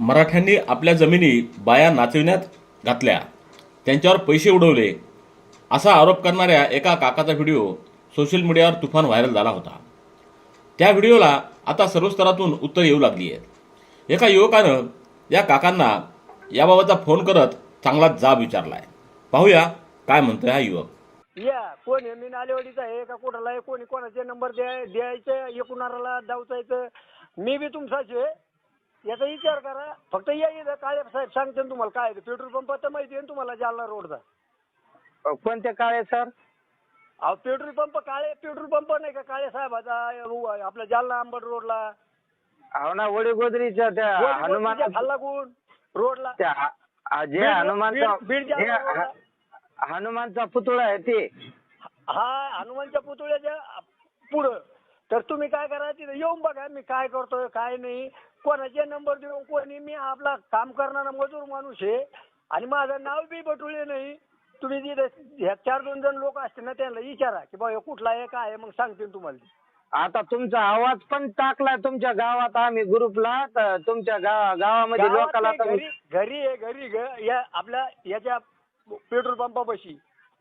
मराठ्यांनी आपल्या जमिनी बाया नाचविण्यात घातल्या. त्यांच्यावर पैसे उडवले. असा आरोप करणाऱ्या एका काकाचा व्हिडिओ सोशल मीडियावर तुफान व्हायरल झाला होता. त्या व्हिडिओला आता सर्व स्तरातून उत्तर येऊ लागली आहेत. एका युवकानं या काकांना याबाबतचा फोन करत चांगला जाब विचारलाय. पाहूया काय म्हणतोय हा युवक. या कोण आहे? मी नालेवाडीचा आहे. का कुठला आहे. कोणी कोणाचे नंबर द्याय द्यायचं? एकूणाला जायचं मी बी तुमचाच आहे याचा विचार करा. फक्त या इथं काळे साहेब सांगते ना तुम्हाला काय. पेट्रोल पंप तर माहिती आहे ना तुम्हाला जालना रोडचा. कोणते काळे सर? अहो petrol pump Kale petrol pump नाही का काळे साहेबाचा अ, आपला जालना अंबड रोडला. हो ना वडी गोदरीच्या त्या हनुमान गुण रोडला. त्या जे बीड- हनुमानचा बीड- बीड जे जालना रोडला. ह- हनुमानचा पुतळा आहे ते. हा हनुमानच्या पुतळ्याच्या पुढं. तर तुम्ही काय करा तिथे येऊन बघा मी काय करतोय काय नाही. कोणाचे नंबर देऊन कोणी मी आपला काम करणारा मजूर माणूस आहे आणि माझं नाव बी बटुळे नाही. तुम्ही ह्या चार दोन जण लोक असतील ना त्यांना विचारा की बाबा कुठला आहे काय आहे मग सांगतील तुम्हाला. ते. आता तुमचा आवाज पण टाकलाय तुमच्या गावात आम्ही ग्रुपला तर तुमच्या गावा गावामध्ये गावात लोकाला नाही, घरी घरी आहे घरी घ- या आपल्या याच्या पेट्रोल पंपापाशी.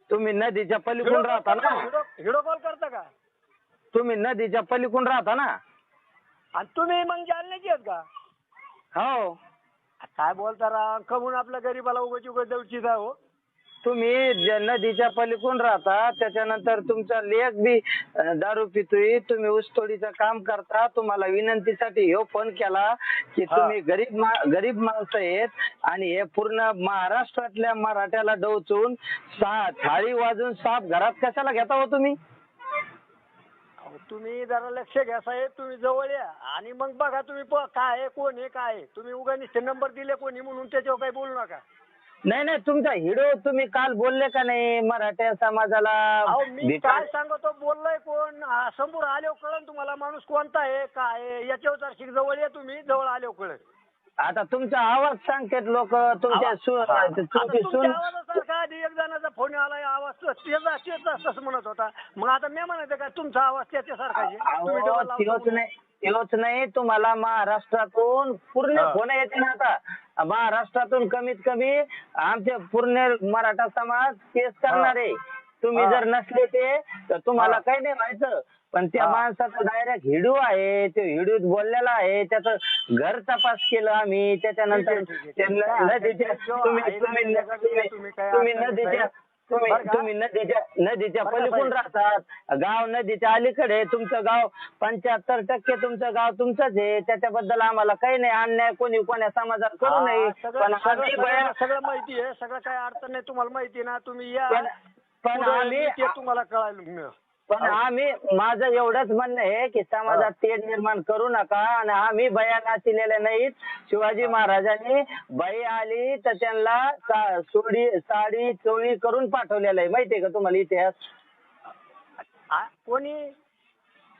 तुम्ही नदीच्या पलीकडून राहता ना? व्हिडिओ कॉल करता का? तुम्ही नदीच्या पलीकडून राहता ना? आणि तुम्ही मग जालन्याची आहेत का? हो. काय बोलता राव? कमून आपल्या गरीबाला उगाच उगाच देऊची हो. तुम्ही ज- नदीच्या पलीकडून राहता त्याच्यानंतर तुमचा लेख बी अं, दारू पितोय. तुम्ही ऊसतोडीचं काम करता. तुम्हाला विनंतीसाठी ह्यो फोन केला की हा. तुम्ही गरीब मा- गरीब माणसं आहेत आणि हे पूर्ण महाराष्ट्रातल्या मराठ्याला डवचून सा थाळी वाजून साप घरात कशाला घेता हो तुम्ही? अहो, तुम्ही जरा लक्ष घ्या साहेब तुम्ही जवळ या. आणि मग बघा तुम्ही प- काय आहे कोण आहे काय आहे. तुम्ही उगा नुसते नंबर दिले कोणी म्हणून त्याच्यावर काही बोलू नका. नाही नाही तुमचा हिडो तुम्ही काल बोलले का नाही मराठा समाजाला? अहो मी काय सांगतो बोललोय कोण? आ, समोर आल्यावर कळन तुम्हाला माणूस कोणता आहे काय आहे. याच्यावर जरा जवळ या तुम्ही जवळ आल्यावर कळन. आता तुमचा आवाज सांगतात लोक तुमच्या सु- तुमची सून आधी एक जणाचा फोन आलाय आवाज तो- त्याचा म्हणत होता मग आता मी म्हणायचं काय तुमचा आवाज त्याच्यासारखा आहे तुम्ही अहो, डबल लावता त्योच म्हणून. नाही त्योच नाही तुम्हाला महाराष्ट्रातून पूर्ण हा. फोन येते ना आता महाराष्ट्रातून कमीत कमी आमचे पूर्ण मराठा समाज केस करणार आहे तुम्ही हा. जर नसले ते तर तुम्हाला हा. काही नाही व्हायचं पण त्या हा. माणसाचा डायरेक्ट हिडू आहे ते हिडूत बोललेला आहे त्याचं घर तपास केलं आम्ही त्याच्यानंतर ठीक आहे, ठीक ते आहे. न- काय हरकत नदीच्या नाही. जो तुम्ही आहे ना तुम्ही त्याच्याकडे तुम्ही काय तुम्ही अडचण नदीच्या नाही. तुम्ही बरं का? तुम्ही नदीच्या नदीच्या बरं का पलीकडून? राहतात गाव नदीच्या अलीकडे आहे. तुमचं गाव पंच्याहत्तर टक्के तुमचं गाव तुमचंच आहे त्याच्याबद्दल आम्हाला काही नाही अन्याय कोणी कोण्या समाजात करू हा, नये सगळं पण सगळं- आम्ही सगळं बया- सगळं माहिती आहे सगळं काय अडचण नाही तुम्हाला माहिती आहे ना तुम्ही या पण पण पुढं आम्ही तुम्हाला कळायला मिळेल. पण आम्ही माझं एवढंच म्हणणं आहे की समाजात तेढ निर्माण करू नका आणि आम्ही बया नाचिलेल्या नाहीत. शिवाजी महाराजांनी बाई आली तर त्यांना सोडी साडी चोळी करून पाठवलेलं आहे. माहितीये का तुम्हाला इतिहास? आ- कोणी?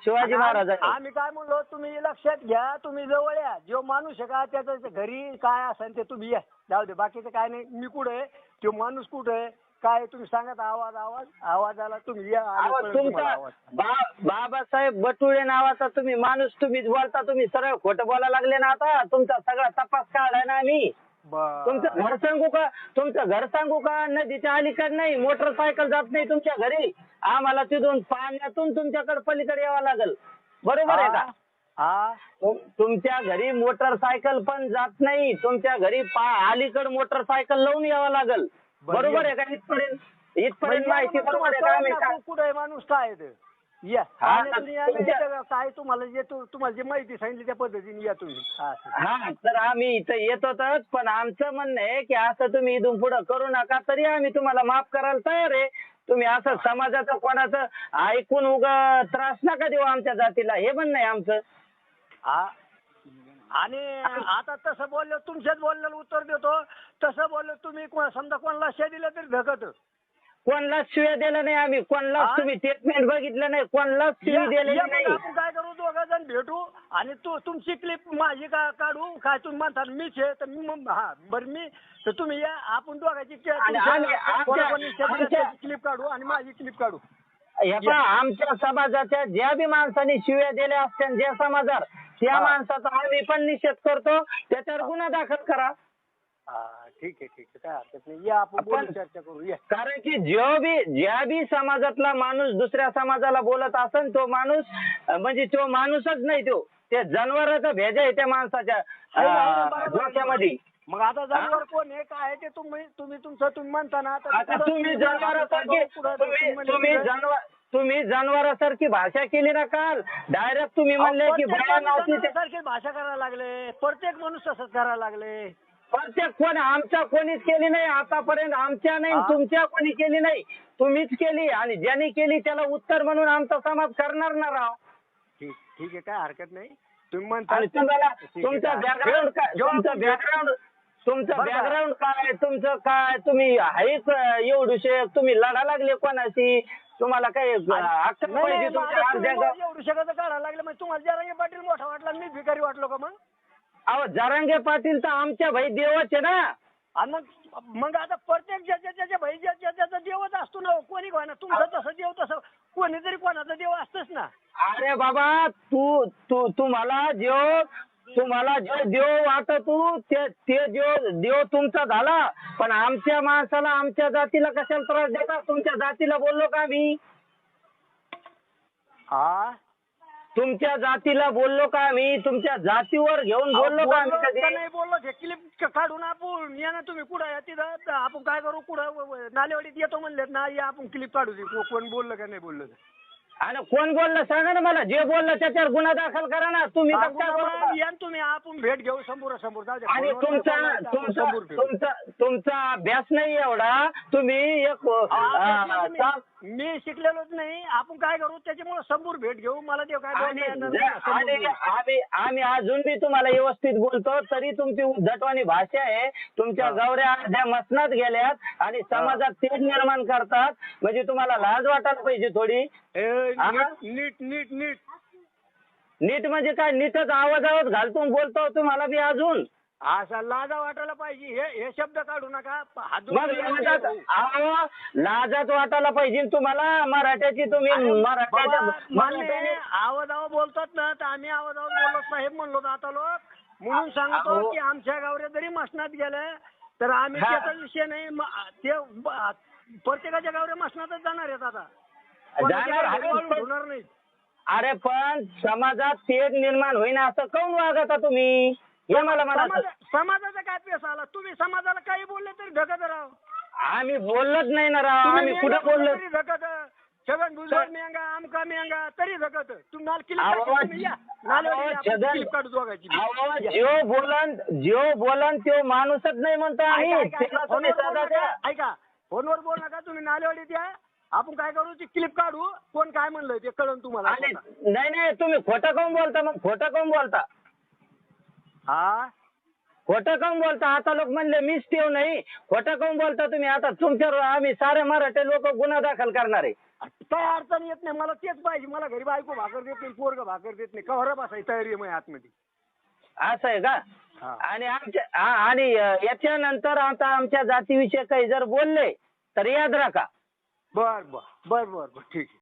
शिवाजी महाराजांनी. आम्ही काय म्हणलो तुम्ही लक्षात घ्या तुम्ही जवळ या. जो माणूस आहे का त्याचं घरी काय असेल ते तुम्ही या. जाऊ दे बाकीचं काय नाही. मी कुठे आहे? तो माणूस कुठे आहे? काय तुम्ही सांगत आवाज आवाज? आवाज आला तुम्ही या आम्ही अहो, कळेल तुम्हाला तुमचा. आवाज. बा- बाबासाहेब बटुळे नावाचा तुम्ही माणूस तुम्ही बोलता तुम्ही सरळ खोटं बोलायला लागले ना आता? तुमचा सगळा तपास काढाय ना आम्ही? बरं. तुमचं घर सांगू का? तुमचं घर सांगू का? नदीच्या अलीकडे नाही मोटरसायकल जात नाही तुमच्या घरी? आम्हाला तिथून पाण्यातून तुमच्याकडे पलीकडे यावं लागेल. बरोबर आहे का? हा तुम- तुमच्या घरी मोटरसायकल पण जात नाही तुमच्या घरी पा अलीकड मोटरसायकल लावून यावं लागेल. बरोबर. आहे का इथपर्यंत इथपर्यंत म्हणजे माहिती बरोबर आहे का आम्ही कुठं माणूस काय आहे ते. या हा, आणि तुम्ही या ना तुमच्या- इथं काय तुम्हाला जे तु- तुम्हाला जी माहिती सांगितली त्या पद्धतीने या तुम्ही हा, असं. हा तर आम्ही इथं येत होतच पण आमचं म्हणणं आहे की असं तुम्ही इथून पुढे करू नका तरी आम्ही तुम्हाला माफ करायला तयार आहे तुम्ही असं समाजाचं कोणाचं ऐकून उगा त्रास नका देऊ आमच्या जातीला हे म्हणणं आहे आमचं हा. आणि आता तसं बोललो तुमच्याच बोलण्याला उत्तर देतो. तसं बोललो तुम्ही को- समजा कोणाला शे दिलं तरी धकत कोणालाच शिव्या दिल्या नाही आम्ही. कोणालाच? तुम्ही स्टेटमेंट बघितलं नाही. कोणालाच शिवी दिलेली नाही. आपण काय करू? दोघं जण भेटू. आणि तू तुमची क्लिप माझी का काढू? काय तुम्ही म्हणता मीच आहे तर मी मग- हा बरं मी तर तुम्ही या. आपण दोघांची आणि आम्ही- आमच्या- आमच्या- क्लिप काढू आणि माझी क्लिप काढू. हे पहा, आमच्या समाजाच्या ज्या बी माणसांनी शिव्या दिल्या असत्या ज्या समाजात त्या हा. माणसाचा आम्ही पण निषेध करतो. त्याच्यावर गुन्हा दाखल करा. हा ठीक आहे ठीक आहे. काय हरकत नाही. या आपण बोलू चर्चा करू. या. कारण की जो बी ज्या बी समाजातला माणूस दुसऱ्या समाजाला बोलत असन तो माणूस अं, म्हणजे तो माणूसच नाही तो. ते जनावराचा भेजा आहे त्या माणसाच्या आहे ना, आहे ना, अं, बरोबर आहे. डोक्यामध्ये. मग आता जनावर कोण आहे? काय आहे ते तुम्ही तुम्ही तुमचं तुम्ही म्हणता ना आता तुम्ही जनावरासारखी पुढं तुम्ही. जनावर तुम्ही जनावरासारखी भाषा केली ना काल डायरेक्ट तुम्ही म्हणले की ते- जनावरासारखी भाषा करायला लागले. प्रत्येक माणूस तसंच करायला लागले. प्रत्येक कोण आमच्या कोणीच केली नाही आतापर्यंत आमच्या नाही हा. तुमच्या कोणी केली नाही. तुम्हीच केली आणि ज्यांनी केली त्याला उत्तर म्हणून आमचा समाज करणार ना राव. ठीक ठीक आहे काय हरकत नाही. तुम्ही म्हणता आणि तुम्हाला ठीक आहे, तुमचं काय- बॅकग्राऊंड काय? जेव्हा तुमचं आपण- बॅकग्राऊंड तुमचं बरं का? बॅकग्राऊंड काय? तुमचं काय? तुम्ही आहेच एवढूशे? तुम्ही लढा लागले कोणाशी? तुम्हाला अक्कल नाही, पाहिजे नाही, तुमच्या आता तुम्ही अर्ध्या एवढं शकत काढायला लागले मग तुम्हाला जरांगे पाटील मोठा वाटला आणि मी भिकारी वाटलो का मग? अहो जरांगे पाटील तर आमच्या भाई देवच आहे ना. आणि मग मग आता प्रत्येक ज्याच्या ज्याच्या भाई ज्याच्या ज्याचा देवच असतो ना. कोणी कोणा तुमचं तसं देव तसं कोणीतरी कोणाचा देव असतच ना. अरे बाबा तू तू तुम्हाला जो तुम्हाला जो देव वाटतो ते ते जो देव तुमचा झाला. पण आमच्या माणसाला आमच्या जातीला कशाला त्रास देता? तुमच्या जातीला बोललो का मी? हा? तुमच्या जातीला बोललो का मी? तुमच्या जातीवर घेऊन बोललो का मी कधी? नाही बोललो? हे क्लिप काढून आपण या ना तुम्ही कुठं आहे? तिथं आपण काय करू? कुठं नालेवाडीत येतो म्हणलेत ना या आपण क्लिप काढू दे. को- कोण बोललं का नाही बोललं? ते. आणि कोण बोललं? सांगा ना मला. जे बोललं त्याच्यावर गुन्हा दाखल करा ना. तुम्ही या ना तुम्ही. आपण भेट घेऊ समोर समोर जाऊ. आणि फोनवर तुमचा आपण तुमचा समोर भेटू. तुमचा तुमचा अभ्यास नाही एवढा. तुम्ही एक अं, सा- मी मी शिकलेलोच नाही. आपण काय करू? त्याच्यामुळे समोर भेट घेऊ. मला ते काय आणि बोलता येणार ज- नाही, समोर आणि बोलू. आम्ही आम्ही अजून बी तुम्हाला व्यवस्थित बोलतो. तरी तुमची उद्धटवाणी भाषा आहे. तुमच्या हा. गवऱ्या अर्ध्या मसनात गेल्यात आणि समाजात तेच निर्माण करतात. म्हणजे तुम्हाला लाज वाटायला पाहिजे थोडी. ए, हा? नीट नीट नीट नीट. नीट म्हणजे काय? नीटच आवाज आवाज घालतो बोलतो तुम्हाला बी अजून. असा लाजा वाटायला पाहिजे. हे हे शब्द काढू नका. हात मग जोडून लाजात येऊ. अहो, लाजात वाटायला पाहिजे तुम्हाला. मराठ्याची तुम्ही अरे मराठ्याच्या बाबा, मान्य मराठ्याने आहे, आवाज आवाज बोलतात ना तर आम्ही आवाज आवाज बोललो साहेब म्हणलो ना आता लोक म्हणून सांगतो अहो. की आमच्या गावऱ्या जरी मसनात गेल्या तर आम्ही हा. त्याचा विषय नाही. म- ते ब- प्रत्येकाच्या गावऱ्या मसनातच जाणार आहेत आता. कोणाच्या जाणार ठेवणार नाही अरे पण समाजात तेढ निर्माण होईना असं काऊन वागता तुम्ही? हे मला म्हणायचं? समाजा- समाजाचा काय पेस आला? तुम्ही समाजाला काही बोलले तरी ढकत राव आम्ही बोललोच नाही ना राव तुम्ही आम्ही मेंगा कुठं बोललो? तरी धकत छगन भुजबळ मेंगा आमका मेंगा तरी धकत तुम्ही नाल आवाज- आवाज आपण छगन- क्लिप काढू दोघांची बी. अहो, या. जो बोलन जो बोलन तो माणूसच नाही म्हणतो आम्ही. ऐका, ऐका, त्याला ऐका, तुम्ही फोनवर बोलू द्या. नका, ऐका. फोनवर बोल नका. तुम्ही नालेवाडीत या आपण काय करू? ती क्लिप काढू. कोण काय म्हणलं ते कळून तुम्हाला. आणि. नाही नाही तुम्ही खोटं काऊन बोलता मग? खोटं काऊन बोलता? हा? खोटं काऊन बोलता? आता लोक म्हणले मीच ठेव नाही. खोटं काऊन बोलता तुम्ही? आता तुमच्यावर आम्ही सारे मराठी लोक गुन्हा दाखल करणार आहे. काय अडचण येत नाही. मला तेच पाहिजे. मला घरी बायको भाकर देत नाही पोरग भाकर देत नाही. कव्हर बसायची तयारी आहे माझ्या आतमध्ये. असं आहे का? हा. आणि आमच्या आणि अ, याच्यानंतर आता आमच्या जातीविषयी काही जर बोलले तर याद राखा. बर बर. बर बर बर. ठीक आहे.